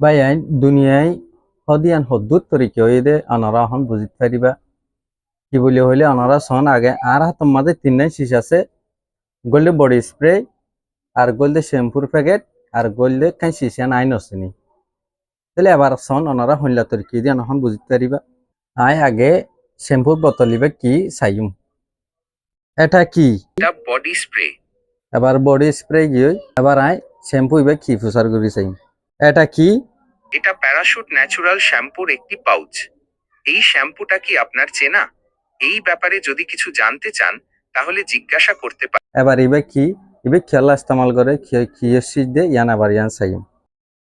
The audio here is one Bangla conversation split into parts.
বাই আইন দুনিয়ায় হদিয়ান হদ্দুত তরিকে হইদে অনারা হন বুঝিতে পারিবা কি বলি হইলে অনারা সন আগে আর হাতের মাঝে তিন নাই শীষ আছে গোল্ডে বডি স্প্রে আর গোল্ডে শ্যাম্পুর প্যাকেট আর গোল্ডে কাই শিশিয়ান আইন আসেনি তাহলে এবার সন অনারা হইলা তরিকে দিয়ে অনহন বুঝিতে পারিবা আই আগে শ্যাম্পুর বোতল লিবে কি চাইম এটা কি এটা বডি স্প্রে এবার বডি স্প্রে গিয়ে এবার আই শ্যাম্পু ইবে কি ফুসার করি চাইম এটা কি এটা প্যারাশুট ন্যাচুরাল শ্যাম্পুর একটি পাউচ। এই শ্যাম্পুটা কি আপনার চেনা? এই ব্যাপারে যদি কিছু জানতে চান তাহলে জিজ্ঞাসা করতে পারেন এবার ইবে কি? ইবে খেলা ইস্তেমাল করে দে ইয়ান আবার ইয়ান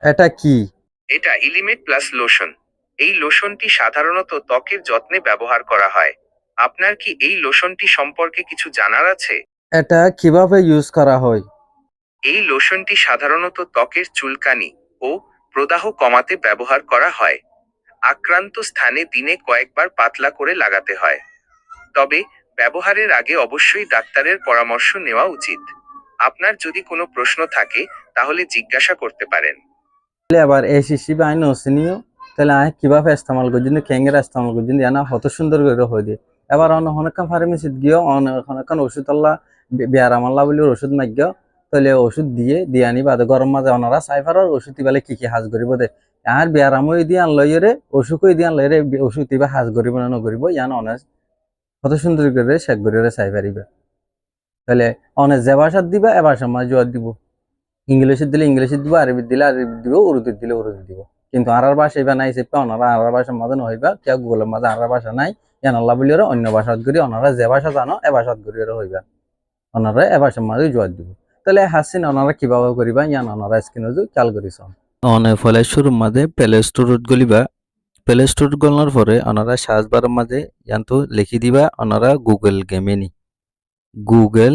এটা কি? এটা ইলিমেট প্লাস লোশন। এই লোশনটি সাধারণত ত্বকের যত্নে ব্যবহার করা হয়। আপনার কি এই লোশনটি সম্পর্কে কিছু জানার আছে? এটা কীভাবে ইউজ করা হয়? এই লোশনটি সাধারণত ত্বকের চুলকানি ও প্রদাহ কমাতে ব্যবহার করা হয়। আক্রান্ত স্থানে দিনে কয়েকবার পাতলা করে লাগাতে হয়। তবে ব্যবহারের আগে অবশ্যই ডাক্তারের পরামর্শ নেওয়া উচিত। আপনার যদি কোনো প্রশ্ন থাকে, তাহলে জিজ্ঞাসা করতে পারেন। এই শিশি বা আইন ওসিনিও তাহলে আয় কীভাবে ইস্তেমাল করছেন ক্যাঙ্গেরা ইস্তেমাল করছেন ইয়ানা হত সুন্দর করে হয়ে দিয়ে এবার অনেক অনেকক্ষণ ফার্মেসিত গিয়েও অনেক অনেকক্ষণ ওষুধ আল্লাহ বেয়ারাম বলে ওষুধ মাগ্য তাহলে ওষুধ দিয়ে দিয়ে আনি বাদে গরম মাঝে ওনারা সাইফারের ওষুধ ইবালে কি কি হাজ করিব দে? আর বেয়ারামও দিয়ে আনলই রে অসুখই দিয়ে আনলই রে ওষুধ ইবা হাজ করিব না নকরিব ইয়ান অনেক কত সুন্দর করে শেখ করে চাই পারিবে তাহলে অনেক যে ভাষাত দিবা এ ভাষার মাঝে জোয়ার দিব। ইংলিশে দিলে ইংলিশে দিব আরবিত দিলে আরবি দিব উর্দুত দিলে উর্দু দিব। কিন্তু আর ভাষা এবার নাই, চেপে অনারা আর ভাষার মাঝে নহইবা কিয়া গুগলের মাঝে আর ভাষা নাই, ইয়ান আল্লাহ বলি অন্য ভাষাত করি ওনারা যে ভাষা জানো এ ভাষাত করি হইবা ওনারা এ ভাষার মাঝে জোয়ার দিব। তাহলে হাসিন ওনারা কীভাবে করিবা? ইয়ান ওনারা স্ক্রিনে খেয়াল করিস অনে ফলে শুরুর মাঝে প্লে স্টোরত গলিবা। প্লে স্টোর গলার পরে ওনারা সাজবার মাঝে ইয়ান্তু লিখি দিবা, ওনারা গুগল গেমিনি গুগল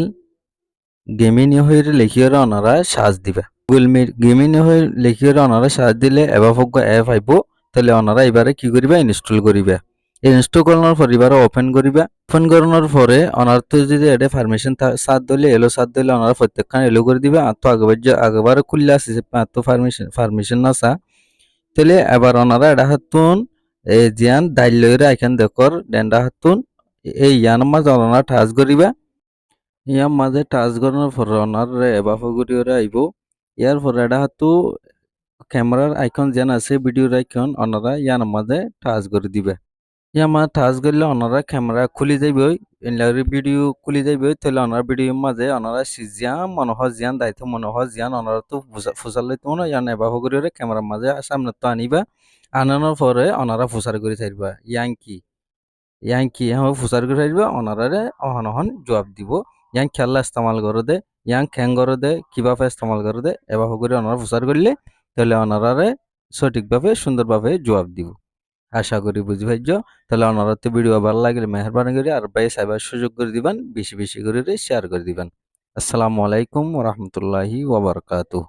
গেমিনি হয়ে লিখিয়ে ওনারা সাজ দিবা। গুগল গেমিনি হয়ে লিখিয়ে ওনারা সাজ দিলে এবার ফোক অ্যাপ আইব, তাহলে ওনারা এবারে কি করিবা? ইনস্টল করিবা। ইনস্টল করানোর পর এবারে ওপেন করিবা। ওপেন করানোর পরে ওনার তো যদি এটা পারমিশন সাত দিলে, এলো সাত দিলে ওনারা প্রত্যেকখান এলো করে দিবা। আর তো আগেবার আগেবার খুললে আসছে আর তো পারমিশন পারমিশন না সা তাহলে এবার ওনারা এটা হাতুন এই জিয়ান দাইল লইরা এখান দেখর ডেন্ডা হাতুন। এই ইয়ান মাঝে ওনারা টাচ করিবা। ইয়ার মাঝে টাচ করানোর পরে ওনার এবার ফগুরি ওরা আইব। ইয়ার পরে এটা হাতু ক্যামেরার আইকন যেন আছে ভিডিওর আইকন ওনারা ইয়ার মাঝে টাচ করে দিবে। ইয়া মা টাচ করলে ওনারা ক্যামেরা খুলি যাইবে এনলাগরি ভিডিও খুলি যাইবে তাহলে ওনার ভিডিওর মাঝে ওনারা জিয়ান মনে হয় জিয়ান দায়িত্ব মনে হয় জিয়ান ওনারা তো ফুসার লইতে মনে ইয়ান এবার করে ক্যামেরার মাঝে সামনে তো আনিবা আনানোর পরে ওনারা ফুসার করে চাইবা ইয়াং কি ইয়াং কি হ্যাঁ ফুসার করে চাইবা ওনারা অহন অহন জবাব দিব ইয়াং খেলা ইস্তেমাল করে দে ইয়াং খ্যাং করে দে কীভাবে ইস্তেমাল করে দে এবার করে ওনারা ফুসার করলে তাহলে ওনারা সঠিকভাবে সুন্দরভাবে জবাব দিব আশা করি বুঝি ভাইজ তাহলে ওনারা তো ভিডিও ভালো লাগলে মেহরবানি করে আর ভাই সাইবার সুযোগ করে দিবেন, বেশি বেশি করে শেয়ার করে দিবেন। আসসালামু আলাইকুম রহমতুল্লাহি ওবরকাতুহ